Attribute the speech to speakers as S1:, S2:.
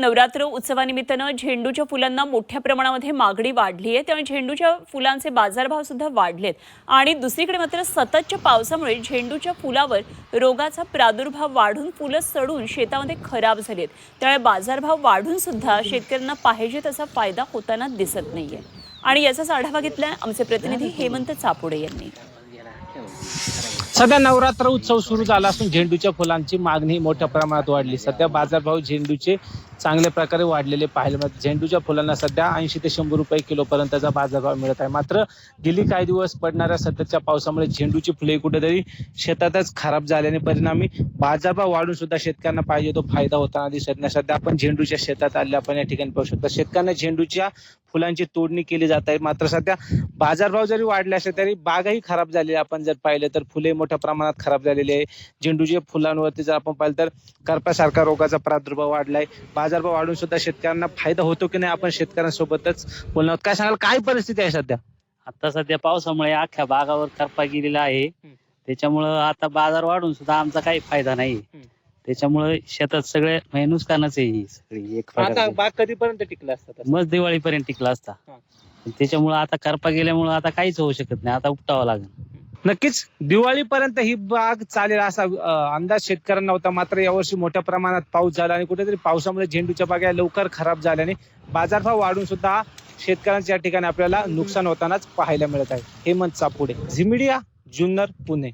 S1: नवरात्र उत्सवानिमित्तानं झेंडूच्या फुलांना मोठ्या प्रमाणामध्ये मागणी वाढली आहे. त्यामुळे झेंडूच्या फुलांचे बाजारभाव सुद्धा वाढलेत. आणि दुसरीकडे मात्र सततच्या पावसामुळे झेंडूच्या फुलावर रोगाचा प्रादुर्भाव वाढून फुलं सडून शेतामध्ये खराब झालीत. त्यामुळे बाजारभाव वाढून सुद्धा शेतकऱ्यांना पाहिजे तसा फायदा होताना दिसत नाहीये. आणि याचाच आढावा घेतलाय आमचे प्रतिनिधी हेमंत चापोडे यांनी.
S2: सध्या नवरात्र उत्सव सुरू झाला असून झेंडूच्या फुलांची मागणी मोठ्या प्रमाणात वाढली. सध्या बाजारभाव झेंडूचे चांगल्या प्रकारे वाढलेले पाहायला मिळतात. झेंडूच्या फुलांना सध्या ऐंशी ते शंभर रुपये किलोपर्यंतचा बाजारभाव मिळत आहे. मात्र गेली काही दिवस पडणाऱ्या सततच्या पावसामुळे झेंडूची फुले कुठेतरी शेतातच खराब झाल्याने परिणामी बाजारभाव वाढून सुद्धा शेतकऱ्यांना पाहिजे तो फायदा होताना दिसत नाही. सध्या आपण झेंडूच्या शेतात आले आपण या ठिकाणी पाहू शकतो. शेतकऱ्यांना झेंडूच्या फुलांची तोडणी केली जात आहे. मात्र सध्या बाजारभाव जरी वाढले असले तरी बागही खराब झालेली आहे. आपण जर पाहिलं तर फुले मोठ्या प्रमाणात खराब झालेली आहे. झेंडूच्या फुलांवरती जर आपण पाहिलं तर करपासारखा रोगाचा प्रादुर्भाव वाढलाय. बाजारभाव वाढून सुद्धा शेतकऱ्यांना फायदा होतो की नाही आपण शेतकऱ्यांसोबतच बोलणार आहोत. काय सांगाल? काय परिस्थिती आहे सध्या?
S3: आता सध्या पावसामुळे अख्ख्या बागावर करपा गेलेला आहे. त्याच्यामुळं आता बाजार वाढून सुद्धा आमचा काही फायदा नाही.
S2: हम्म.
S3: त्याच्यामुळे शेतात सगळे म्हणजे नुकसानच आहे ही सगळी. एक
S2: आता
S3: प्रकारची.
S2: बाग कधीपर्यंत टिकला असतात
S3: मग दिवाळीपर्यंत टिकला असता.
S2: हा.
S3: त्याच्यामुळे आता करपा गेल्यामुळे आता काहीच होऊ शकत नाही. आता उपटावं लागेल.
S2: नक्कीच दिवाळीपर्यंत ही बाग चालेल असा अंदाज शेतकऱ्यांना होता. मात्र यावर्षी मोठ्या प्रमाणात पाऊस झाला आणि कुठेतरी पावसामुळे झेंडूच्या बागा लवकर खराब झाल्याने बाजारभाव वाढून सुद्धा शेतकऱ्यांच्या या ठिकाणी आपल्याला नुकसान होतानाच पाहायला मिळत आहे. हेमंत चापुडे झिमिडिया जुन्नर पुणे.